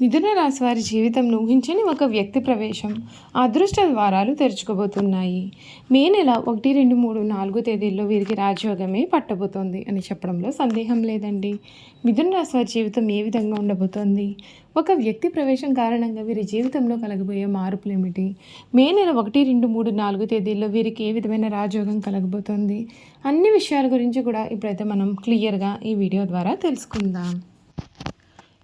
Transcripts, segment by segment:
మిథున రాశి వారి జీవితం ఊహించని ఒక వ్యక్తి ప్రవేశం అదృష్ట ద్వారాలు తెరుచుకోబోతున్నాయి మే నెల ఒకటి రెండు మూడు నాలుగు తేదీల్లో వీరికి రాజయోగమే పట్టబోతోంది అని చెప్పడంలో సందేహం లేదండి. మిథున రాశి వారి జీవితం ఏ విధంగా ఉండబోతోంది? ఒక వ్యక్తి ప్రవేశం కారణంగా వీరి జీవితంలో కలగబోయే మార్పులు ఏమిటి? మే నెల ఒకటి రెండు మూడు నాలుగు తేదీల్లో వీరికి ఏ విధమైన రాజయోగం కలగబోతోంది? అన్ని విషయాల గురించి కూడా ఇప్పుడైతే మనం క్లియర్గా ఈ వీడియో ద్వారా తెలుసుకుందాం.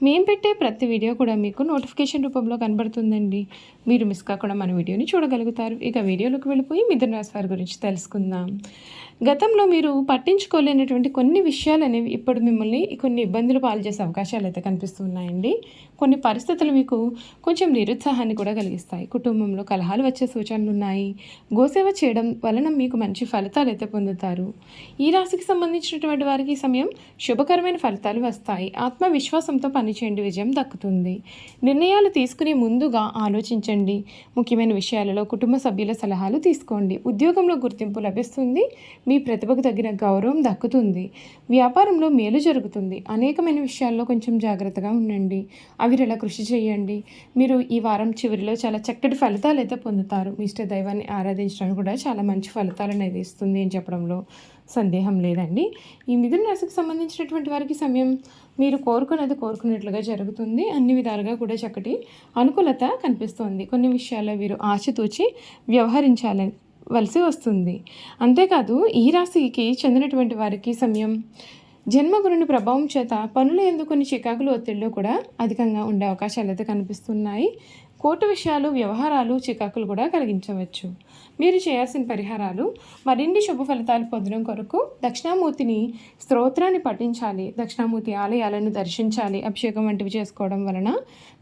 మేము పెట్టే ప్రతి వీడియో కూడా మీకు నోటిఫికేషన్ రూపంలో కనబడుతుందండి. మీరు మిస్ కాకుండా మన వీడియోని చూడగలుగుతారు. ఇక వీడియోలోకి వెళ్ళిపోయి మిథున రాశి వారి గురించి తెలుసుకుందాం. గతంలో మీరు పట్టించుకోలేనటువంటి కొన్ని విషయాలు అనేవి ఇప్పుడు మిమ్మల్ని కొన్ని ఇబ్బందులు పాలు చేసే అవకాశాలు అయితే కనిపిస్తున్నాయండి. కొన్ని పరిస్థితులు మీకు కొంచెం నిరుత్సాహాన్ని కూడా కలిగిస్తాయి. కుటుంబంలో కలహాలు వచ్చే సూచనలు ఉన్నాయి. గోసేవ చేయడం వలన మీకు మంచి ఫలితాలు అయితే పొందుతారు. ఈ రాశికి సంబంధించినటువంటి వారికి ఈ సమయం శుభకరమైన ఫలితాలు వస్తాయి. ఆత్మవిశ్వాసంతో పని పనిచేయండి విజయం దక్కుతుంది. నిర్ణయాలు తీసుకునే ముందుగా ఆలోచించండి. ముఖ్యమైన విషయాలలో కుటుంబ సభ్యుల సలహాలు తీసుకోండి. ఉద్యోగంలో గుర్తింపు లభిస్తుంది. మీ ప్రతిభకు తగిన గౌరవం దక్కుతుంది. వ్యాపారంలో మేలు జరుగుతుంది. అనేకమైన విషయాల్లో కొంచెం జాగ్రత్తగా ఉండండి. అవిరలా కృషి చేయండి. మీరు ఈ వారం చివరిలో చాలా చక్కటి ఫలితాలు అయితే పొందుతారు. మీ ఇష్ట దైవాన్ని ఆరాధించడానికి కూడా చాలా మంచి ఫలితాలు అనేది ఇస్తుంది అని చెప్పడంలో. సందేహం లేదండి. ఈ మిథున రాశికి సంబంధించినటువంటి వారికి సమయం మీరు కోరుకున్నది కోరుకున్నట్లుగా జరుగుతుంది. అన్ని విధాలుగా కూడా చక్కటి అనుకూలత కనిపిస్తోంది. కొన్ని విషయాల్లో వీరు ఆచితూచి వ్యవహరించాలని వలసి వస్తుంది. అంతేకాదు ఈ రాశికి చెందినటువంటి వారికి సమయం జన్మగురుని ప్రభావం చేత పనులు ఎందుకు కొన్ని చికాకులు ఒత్తిళ్ళు కూడా అధికంగా ఉండే అవకాశాలు అయితే కనిపిస్తున్నాయి. కోర్టు విషయాలు వ్యవహారాలు చికాకులు కూడా కలిగించవచ్చు. మీరు చేయాల్సిన పరిహారాలు మరిన్ని శుభ ఫలితాలు పొందడం కొరకు దక్షిణామూర్తిని స్తోత్రాన్ని పఠించాలి. దక్షిణామూర్తి ఆలయాలను దర్శించాలి. అభిషేకం వంటివి చేసుకోవడం వలన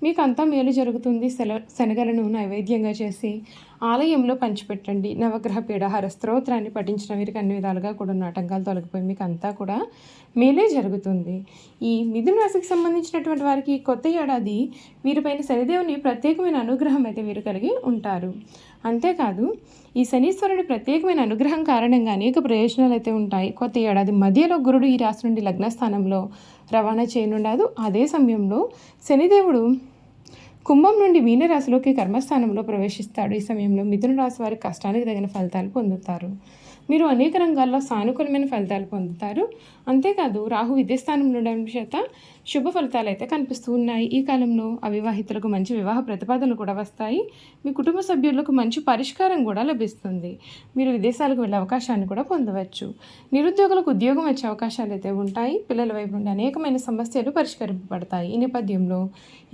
మీకు అంతా మేలు జరుగుతుంది. సెల శనగలను నైవేద్యంగా చేసి ఆలయంలో పంచిపెట్టండి. నవగ్రహ పీడహార స్తోత్రాన్ని పఠించిన వీరికి అన్ని విధాలుగా కూడా ఉన్న ఆటంకాలు తొలగిపోయి మీకు అంతా కూడా మేలే జరుగుతుంది. ఈ మిథున రాశికి సంబంధించినటువంటి వారికి కొత్త ఏడాది వీరిపైన శనిదేవుని ప్రత్యేకమైన అనుగ్రహం అయితే వీరు కలిగి ఉంటారు. అంతేకాదు ఈ శనీశ్వరుని ప్రత్యేకమైన అనుగ్రహం కారణంగా అనేక ప్రయోజనాలు అయితే ఉంటాయి. కొత్త ఏడాది మధ్యలో గురుడు ఈ రాశి నుండి లగ్నస్థానంలో రవాణా చేయనుండదు. అదే సమయంలో శనిదేవుడు కుంభం నుండి మీనరాశిలోకి కర్మస్థానంలో ప్రవేశిస్తాడు. ఈ సమయంలో మిథున రాశి వారి కష్టానికి తగిన ఫలితాలు పొందుతారు. మీరు అనేక రంగాల్లో సానుకూలమైన ఫలితాలు పొందుతారు. అంతేకాదు రాహు విద్యస్థానం ఉండడం చేత శుభ ఫలితాలు అయితే కనిపిస్తూ ఉన్నాయి. ఈ కాలంలో అవివాహితులకు మంచి వివాహ ప్రతిపాదనలు కూడా వస్తాయి. మీ కుటుంబ సభ్యులకు మంచి పరిష్కారం కూడా లభిస్తుంది. మీరు విదేశాలకు వెళ్ళే అవకాశాన్ని కూడా పొందవచ్చు. నిరుద్యోగులకు ఉద్యోగం వచ్చే అవకాశాలు అయితే ఉంటాయి. పిల్లల వైపు నుండి అనేకమైన సమస్యలు పరిష్కరింపబడతాయి. ఈ నేపథ్యంలో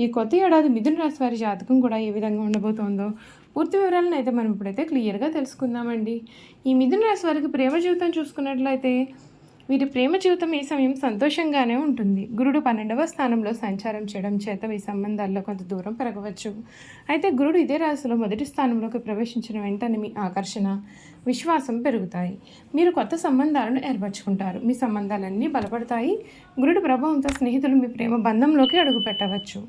ఈ కొత్త ఏడాది మిథున రాశి వారి జాతకం కూడా ఏ విధంగా ఉండబోతోందో పూర్తి వివరాలను అయితే మనం ఇప్పుడైతే క్లియర్గా తెలుసుకుందామండి. ఈ మిథున రాశి వారికి ప్రేమ జీవితం చూసుకున్నట్లయితే వీరి ప్రేమ జీవితం ఈ సమయం సంతోషంగానే ఉంటుంది. గురుడు పన్నెండవ స్థానంలో సంచారం చేయడం చేత ఈ సంబంధాల్లో కొంత దూరం పెరగవచ్చు. అయితే గురుడు ఇదే రాశిలో మొదటి స్థానంలోకి ప్రవేశించిన వెంటనే మీ ఆకర్షణ విశ్వాసం పెరుగుతాయి. మీరు కొత్త సంబంధాలను ఏర్పరచుకుంటారు. మీ సంబంధాలన్నీ బలపడతాయి. గురుడు ప్రభావంతో స్నేహితులు మీ ప్రేమ బంధంలోకి అడుగు పెట్టవచ్చు.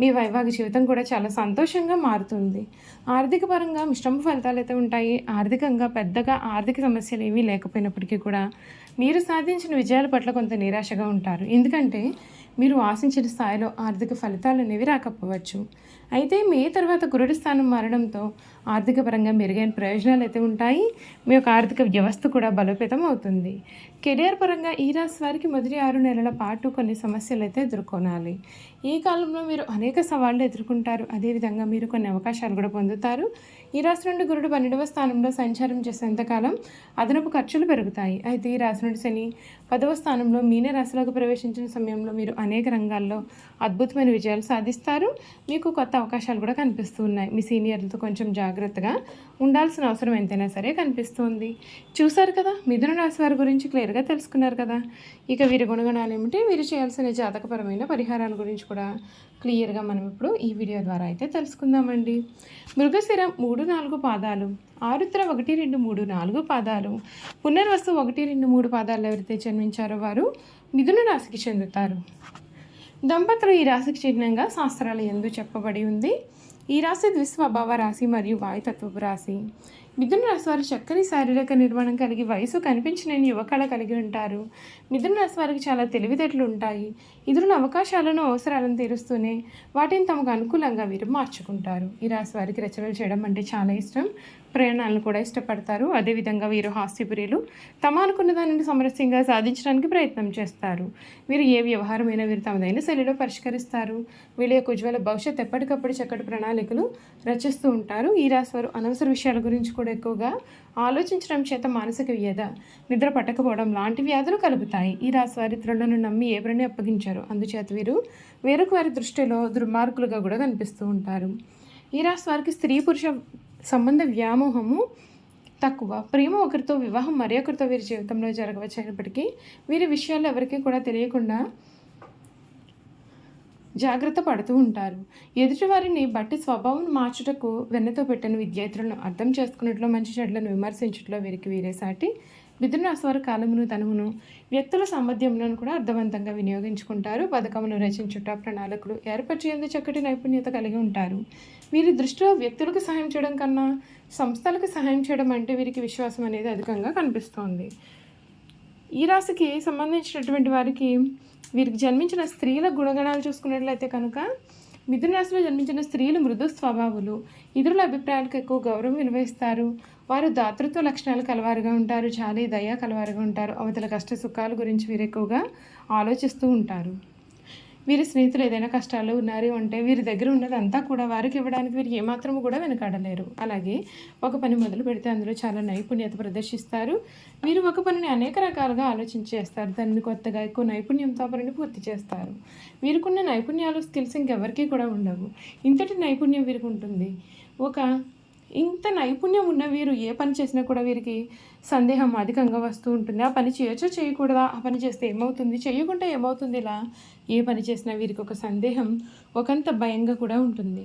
మీ వైవాహిక జీవితం కూడా చాలా సంతోషంగా మారుతుంది. ఆర్థిక పరంగా మిశ్రమ ఫలితాలు అయితే ఉంటాయి. ఆర్థికంగా పెద్దగా ఆర్థిక సమస్యలు ఏమీ లేకపోయినప్పటికీ కూడా మీరు సాధించిన విజయాల పట్ల కొంత నిరాశగా ఉంటారు. ఎందుకంటే మీరు ఆశించిన స్థాయిలో ఆర్థిక ఫలితాలు అనేవి రాకపోవచ్చు. అయితే మే తర్వాత గురుడి స్థానం మారడంతో ఆర్థిక పరంగా మెరుగైన ప్రయోజనాలు అయితే ఉంటాయి. మీ యొక్క ఆర్థిక వ్యవస్థ కూడా బలోపేతం అవుతుంది. కెరియర్ పరంగా ఈ రాశి వారికి మొదటి ఆరు నెలల పాటు కొన్ని సమస్యలు అయితే ఎదుర్కొనాలి. ఈ కాలంలో మీరు అనేక సవాళ్ళు ఎదుర్కొంటారు. అదేవిధంగా మీరు కొన్ని అవకాశాలు కూడా పొందుతారు. ఈ రాశి నుండి గురుడు పన్నెండవ స్థానంలో సంచారం చేసేంతకాలం అదనపు ఖర్చులు పెరుగుతాయి. అయితే ఈ రాశి నుండి శని పదవ స్థానంలో మీన రాశిలోకి ప్రవేశించిన సమయంలో మీరు అనేక రంగాల్లో అద్భుతమైన విజయాలు సాధిస్తారు. మీకు కొత్త అవకాశాలు కూడా కనిపిస్తూ ఉన్నాయి మీ సీనియర్లతో కొంచెం జాగ్రత్తగా ఉండాల్సిన అవసరం ఎంతైనా సరే కనిపిస్తుంది. చూసారు కదా మిథున రాశి వారి గురించి క్లియర్గా తెలుసుకున్నారు కదా. ఇక వీరి గుణగణాలు ఏమిటి? వీరు చేయాల్సిన జాతకపరమైన పరిహారాల గురించి కూడా క్లియర్గా మనం ఇప్పుడు ఈ వీడియో ద్వారా అయితే తెలుసుకుందామండి. మృగశిర మూడు నాలుగు పాదాలు ఆరుద్ర ఒకటి రెండు మూడు నాలుగు పాదాలు పునర్వస్తు ఒకటి రెండు మూడు పాదాలు ఎవరైతే జన్మించారో వారు మిథున రాశికి చెందుతారు. దంపతులు ఈ రాశికి చిహ్నంగా శాస్త్రాలు ఎందు చెప్పబడి ఉంది. ఈ రాశి ద్విస్వభావ రాశి మరియు వాయుతత్వపు రాశి. మిథున రాశి వారు చక్కని శారీరక నిర్మాణం కలిగి వయసు కనిపించలేని యువకళ కలిగి ఉంటారు. మిథున రాశి వారికి చాలా తెలివితేటలు ఉంటాయి. ఇతరుల అవకాశాలను అవసరాలను తీరుస్తూనే వాటిని తమకు అనుకూలంగా వీరు మార్చుకుంటారు. ఈ రాశి వారికి రచనలు చేయడం అంటే చాలా ఇష్టం. ప్రయాణాలను కూడా ఇష్టపడతారు. అదేవిధంగా వీరు హాస్యపురీలు తమ అనుకున్న దానిని సమరస్యంగా సాధించడానికి ప్రయత్నం చేస్తారు. వీరు ఏ వ్యవహారమైనా వీరు తమదైన శైలిలో పరిష్కరిస్తారు. వీళ్ళ యొక్క ఉజ్వల భవిష్యత్ ఎప్పటికప్పుడు చక్కటి ప్రణాళికలు రచిస్తూ ఉంటారు. ఈ రాశి వారు అనవసర విషయాల గురించి కూడా ఎక్కువగా ఆలోచించడం చేత మానసిక వ్యధ నిద్ర పట్టకపోవడం లాంటి వ్యాధులు కలుగుతాయి. ఈ రాశి వారి ఇతరులను నమ్మి ఎవరిని అప్పగించారు? అందుచేత వీరు వేరొక వారి దృష్టిలో దుర్మార్గులుగా కూడా కనిపిస్తూ ఉంటారు. ఈ రాశి వారికి స్త్రీ పురుష సంబంధ వ్యామోహము తక్కువ. ప్రేమ ఒకరితో వివాహం మరొకరితో వీరి జీవితంలో జరగవచ్చినప్పటికీ వీరి విషయాలు ఎవరికీ కూడా తెలియకుండా జాగ్రత్త పడుతూ ఉంటారు. ఎదుటివారిని బట్టి స్వభావం మార్చుటకు వెన్నతో పెట్టిన విద్యార్థులను అర్థం చేసుకున్నట్లో మంచి చెడ్లను విమర్శించట్లో వీరికి వీరే సాటి. మిథున రాశి కాలమును తనమును వ్యక్తుల సామర్థ్యములను కూడా అర్థవంతంగా వినియోగించుకుంటారు. పథకమును రచించుట ప్రణాళికలు ఏర్పరిచేందు చక్కటి నైపుణ్యత కలిగి ఉంటారు. వీరి దృష్టిలో వ్యక్తులకు సహాయం చేయడం కన్నా సంస్థలకు సహాయం చేయడం అంటే వీరికి విశ్వాసం అనేది అధికంగా కనిపిస్తోంది. ఈ రాశికి సంబంధించినటువంటి వారికి వీరికి జన్మించిన స్త్రీల గుణగణాలు చూసుకున్నట్లయితే కనుక మిథున రాశిలో జన్మించిన స్త్రీలు మృదు స్వభావులు. ఇతరుల అభిప్రాయాలకు ఎక్కువ గౌరవం వినివేస్తారు వారు దాతృత్వ లక్షణాలు కలవారుగా ఉంటారు. చాలా దయా కలవారుగా ఉంటారు. అవతల కష్ట సుఖాల గురించి వీరు ఎక్కువగా ఆలోచిస్తూ ఉంటారు. వీరి స్నేహితులు ఏదైనా కష్టాలు ఉన్నారు ఉంటే వీరి దగ్గర ఉన్నదంతా కూడా వారికి ఇవ్వడానికి వీరు ఏమాత్రము కూడా వెనకాడలేరు. అలాగే ఒక పని మొదలు పెడితే అందులో చాలా నైపుణ్యత ప్రదర్శిస్తారు. వీరు ఒక పనిని అనేక రకాలుగా ఆలోచించి చేస్తారు దానిని కొత్తగా ఎక్కువ నైపుణ్యంతో పనిని పూర్తి చేస్తారు. వీరికున్న నైపుణ్యాలు స్కిల్స్ ఇంకెవరికీ కూడా ఉండవు. ఇంతటి నైపుణ్యం వీరికి ఉంటుంది. ఒక ఇంత నైపుణ్యం ఉన్న వీరు ఏ పని చేసినా కూడా వీరికి సందేహం అధికంగా వస్తూ ఉంటుంది. ఆ పని చేయొచ్చో చేయకూడదా? ఆ పని చేస్తే ఏమవుతుంది? చేయకుండా ఏమవుతుంది? ఇలా ఏ పని చేసినా వీరికి ఒక సందేహం ఒకంత భయంగా కూడా ఉంటుంది.